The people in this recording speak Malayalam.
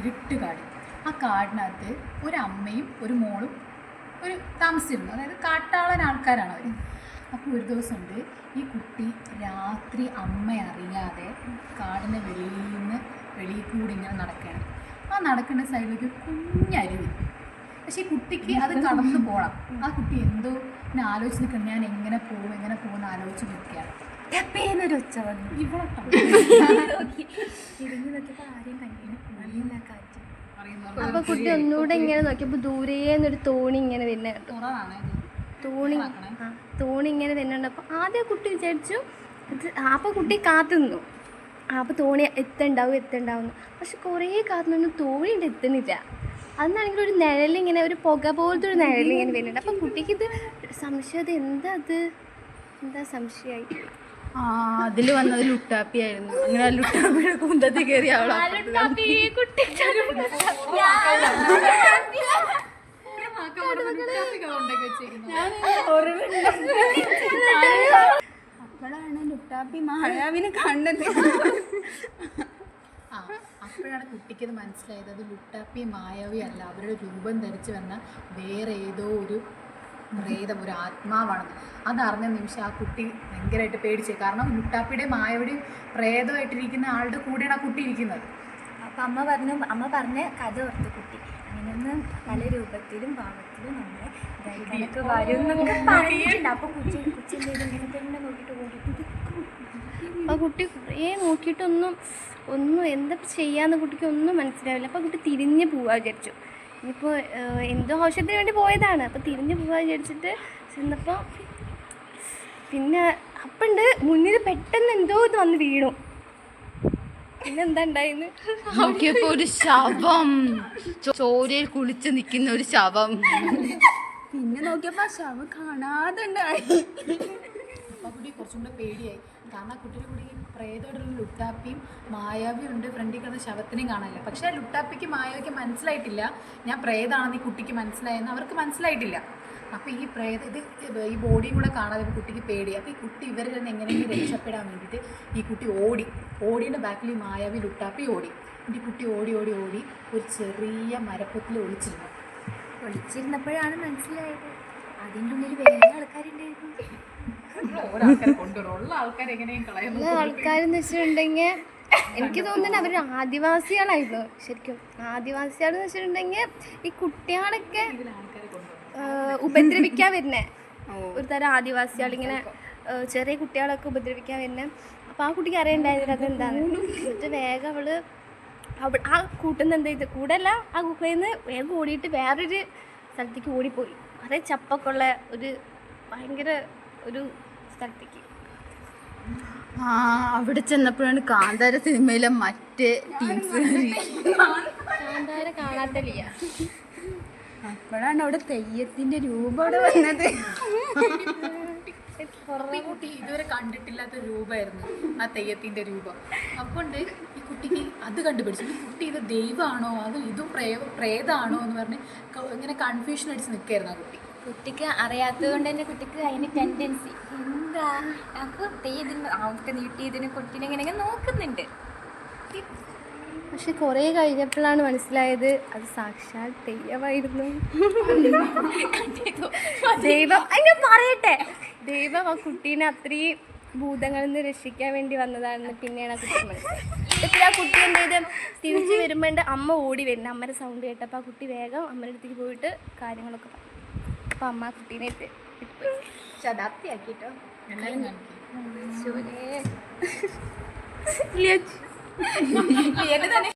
ഇരുട്ട് കാട്. ആ കാടിനകത്ത് ഒരു അമ്മയും ഒരു മോളും ഒരു താമസിച്ചിരുന്നു. അതായത് കാട്ടാളൻ ആൾക്കാരാണ് അവർ അപ്പോൾ ഒരു ദിവസമുണ്ട് ഈ കുട്ടി രാത്രി അമ്മ അറിയാതെ കാടിന്റെ വെളിയിൽ നിന്ന് വെളിയിൽ കൂടി ഇങ്ങനെ നടക്കുകയാണ്. ആ നടക്കുന്ന സൈഡിലേക്ക് കുഞ്ഞരുവി പക്ഷേ ഈ കുട്ടിക്ക് അത് കടന്നു പോകണം ആ കുട്ടി എന്തോ ഇങ്ങനെ ആലോചിച്ച് നിൽക്കണം ഞാൻ എങ്ങനെ പോകും എങ്ങനെ പോകുമെന്ന് ആലോചിച്ച് നിൽക്കുകയാണ്. ടപ്പേന്നൊരു ഒച്ച വന്നു ഇവിടെ നോക്കി. തിരിഞ്ഞു നോക്കിയപ്പോൾ ആരെയും കണ്ടില്ല. നല്ല കാറ്റ്. അപ്പൊ കുട്ടി ഒന്നുകൂടെ ഇങ്ങനെ നോക്കിയപ്പോ ദൂരേന്നൊരു തോണി ഇങ്ങനെ വരുന്ന തോണി തോണി ഇങ്ങനെ വരുന്നുണ്ട് അപ്പൊ ആദ്യം കുട്ടി വിചാരിച്ചു അപ്പൊ കുട്ടി കാത്തു നിന്നു ആ, അപ്പൊ തോണി എത്തുണ്ടാവും എത്തുണ്ടാവും പക്ഷെ കുറേ കാത്തു നിന്ന് തോണി ഉണ്ട് എത്തുന്നില്ല. അന്നാണെങ്കിൽ ഒരു നിഴലിങ്ങനെ ഒരു പുക പോലത്തെ ഒരു നിഴലിങ്ങനെ വരുന്നുണ്ട്. അപ്പം കുട്ടിക്ക് ഇത് സംശയം അത് എന്താ അത്? എന്താ സംശയമായി ആ അതിൽ വന്നത് ലുട്ടാപ്പി ആയിരുന്നു. അങ്ങനെ ലുട്ടാപ്പിയുടെ കുന്തത്തിൽ കയറി അവളെ അപ്പോഴാണ് ലുട്ടാപ്പി മായാവിനെ കണ്ടത്. ആ അപ്പോഴാണ് കുട്ടിക്ക് മനസ്സിലായത്. അത് ലുട്ടാപ്പി മായാവി അല്ല. അവരുടെ രൂപം ധരിച്ചു വന്ന വേറെ ഏതോ ഒരു പ്രേതം ഒരു ആത്മാവാണ്. അതറിഞ്ഞ നിമിഷം ആ കുട്ടി ഭയങ്കരമായിട്ട് പേടിച്ചു. കാരണം മുട്ടാപ്പിയുടെയും മായയുടെയും പ്രേതമായിട്ടിരിക്കുന്ന ആളുടെ കൂടെയാണ് ആ കുട്ടി ഇരിക്കുന്നത്. അപ്പം അമ്മ പറഞ്ഞു അമ്മ പറഞ്ഞ കഥ ഓർത്ത് കുട്ടി. അങ്ങനെയൊന്ന് പല രൂപത്തിലും ഭാവത്തിലും നമ്മളെ അപ്പൊ വരും എന്നൊക്കെ പറഞ്ഞിട്ടുണ്ട്. അപ്പം കുച്ചി കുച്ചി എന്തെങ്കിലും ഇങ്ങനെ തന്നെ നോക്കിയിട്ട് ഓടിയിട്ട് ആ കുട്ടി കുറേ നോക്കിയിട്ടൊന്നും ഒന്നും എന്താ ചെയ്യാന്ന് കുട്ടിക്ക് ഒന്നും മനസ്സിലാവില്ല. അപ്പോൾ കുട്ടി തിരിഞ്ഞു പോവാ വിചാരിച്ചു. ഇനിയിപ്പോൾ എന്തോ ആവശ്യത്തിന് വേണ്ടി പോയതാണ്. അപ്പോൾ തിരിഞ്ഞു പോകാൻ വിചാരിച്ചിട്ട് ചെന്നപ്പോൾ പിന്നെ അപ്പുണ്ട് മുന്നിൽ പെട്ടെന്ന് എന്തോ ഇത് വന്ന് വീണു. പിന്നെ എന്താ ഉണ്ടായിന്ന് നോക്കിയപ്പോ ഒരു ശവം. ചോരയിൽ കുളിച്ച് നിൽക്കുന്ന ഒരു ശവം. പിന്നെ നോക്കിയപ്പോ ശവം കാണാതെ ഉണ്ടായി അപ്പോൾ കൂടി കുറച്ചും കൂടെ പേടിയായി. കാരണം ആ കുട്ടിയുടെ കൂടി പ്രേതമായിട്ടുള്ള ലുട്ടാപ്പിയും മായാവിയും ഉണ്ട് ഫ്രണ്ടിൽ കിടന്ന ശവത്തിനെയും കാണാനില്ല. പക്ഷേ ആ ലുട്ടാപ്പിക്ക് മായാവിക്ക് മനസ്സിലായിട്ടില്ല. ഞാൻ പ്രേതാണെന്ന് ഈ കുട്ടിക്ക് മനസ്സിലായെന്ന് അവർക്ക് മനസ്സിലായിട്ടില്ല. അപ്പോൾ ഈ പ്രേത ഇത് ഈ ബോഡിയും കൂടെ കാണാതെ കുട്ടിക്ക് പേടി അപ്പോൾ ഈ കുട്ടി ഇവരിൽ നിന്ന് എങ്ങനെയെങ്കിലും രക്ഷപ്പെടാൻ വേണ്ടിയിട്ട് ഈ കുട്ടി ഓടി ഓടിയുടെ ബാക്കിൽ ഈ മായാവി ലുട്ടാപ്പി ഓടി. എന്റെ കുട്ടി ഓടി ഓടി ഓടി ഒരു ചെറിയ മരപ്പത്തിൽ ഒളിച്ചിരുന്നു. ഒളിച്ചിരുന്നപ്പോഴാണ് മനസ്സിലായത്. അതിന്റെ ഉള്ളിൽ വേറെ ആൾക്കാരുണ്ടായിരുന്നു. ആൾക്കാരെന്ന് വെച്ചിട്ടുണ്ടെങ്കിൽ എനിക്ക് തോന്നുന്നത് അവർ ആദിവാസികളായിരുന്നു ശരിക്കും ആദിവാസികളെന്ന് വെച്ചിട്ടുണ്ടെങ്കിൽ ഈ കുട്ടികളൊക്കെ ഉപദ്രവിക്കാൻ വരുന്നേ. ഒരു തരം ആദിവാസികൾ ഇങ്ങനെ ചെറിയ കുട്ടികളൊക്കെ ഉപദ്രവിക്കാൻ വരുന്നേ. അപ്പോൾ ആ കുട്ടിക്ക് അറിയണ്ടായിരുന്നില്ല അതെന്താണ്? എന്നിട്ട് വേഗം അവൾ അവ ആ കൂട്ടുന്ന എന്താ ചെയ്ത് കൂടെ അല്ല ആ ഗുഹയിൽ നിന്ന് വേഗം ഓടിയിട്ട് വേറൊരു സ്ഥലത്തേക്ക് ഓടിപ്പോയി. അതേ ചപ്പൊക്കെ ഉള്ള ഒരു ഭയങ്കര ഒരു സ്ഥലത്തേക്ക്. ആ അവിടെ ചെന്നപ്പോഴാണ് കാന്താര സിനിമയിലെ മറ്റേ ടീംസ് കാന്താര കാണാത്തലിയ അപ്പോഴാണ് അവിടെ തെയ്യത്തിന്റെ രൂപം അവിടെ വന്നത്. ഈ കുട്ടി ഇതുവരെ കണ്ടിട്ടില്ലാത്ത രൂപമായിരുന്നു ആ തെയ്യത്തിന്റെ രൂപം. അപ്പോണ്ട് ഈ കുട്ടിക്ക് അത് കണ്ടുപിടിച്ചു. ഈ കുട്ടി ഇത് ദൈവമാണോ? അത് ഇതും പ്രേ പ്രേതാണോ എന്ന് പറഞ്ഞ് ഇങ്ങനെ കൺഫ്യൂഷൻ അടിച്ച് നിൽക്കായിരുന്നു ആ കുട്ടി. കുട്ടിക്ക് അറിയാത്തത് കൊണ്ട് തന്നെ കുട്ടിക്ക് അതിന് ടെൻഡൻസി എന്താ? അപ്പൊ തെയ്യതിന് അവൾക്ക് നീട്ടി ഇതിന് കുട്ടീനെ ഇങ്ങനെ നോക്കുന്നുണ്ട്. പക്ഷെ കുറേ കഴിഞ്ഞപ്പോഴാണ് മനസ്സിലായത് അത് സാക്ഷാൽ തെയ്യമായിരുന്നു ദൈവം അങ്ങനെ പറയട്ടെ. ദൈവം ആ കുട്ടീനെ അത്രയും ഭൂതങ്ങളിൽ നിന്ന് രക്ഷിക്കാൻ വേണ്ടി വന്നതാണെന്ന് പിന്നെയാണ് ആ കുട്ടി മനസ്സിലായത്. ഇപ്പോൾ ആ കുട്ടി എന്ത് ചെയ്ത്? തിരിച്ചു വരുമ്പോണ്ട് അമ്മ ഓടി വരുന്നത് അമ്മയുടെ സൗണ്ട് കേട്ടപ്പോൾ ആ കുട്ടി വേഗം അമ്മയുടെ അടുത്തേക്ക് പോയിട്ട് കാര്യങ്ങളൊക്കെ പറഞ്ഞു. അപ്പം അമ്മ കുട്ടീനെ. ശതാബ്ദിയാക്കിട്ടോ ശിവനേ തന്നെ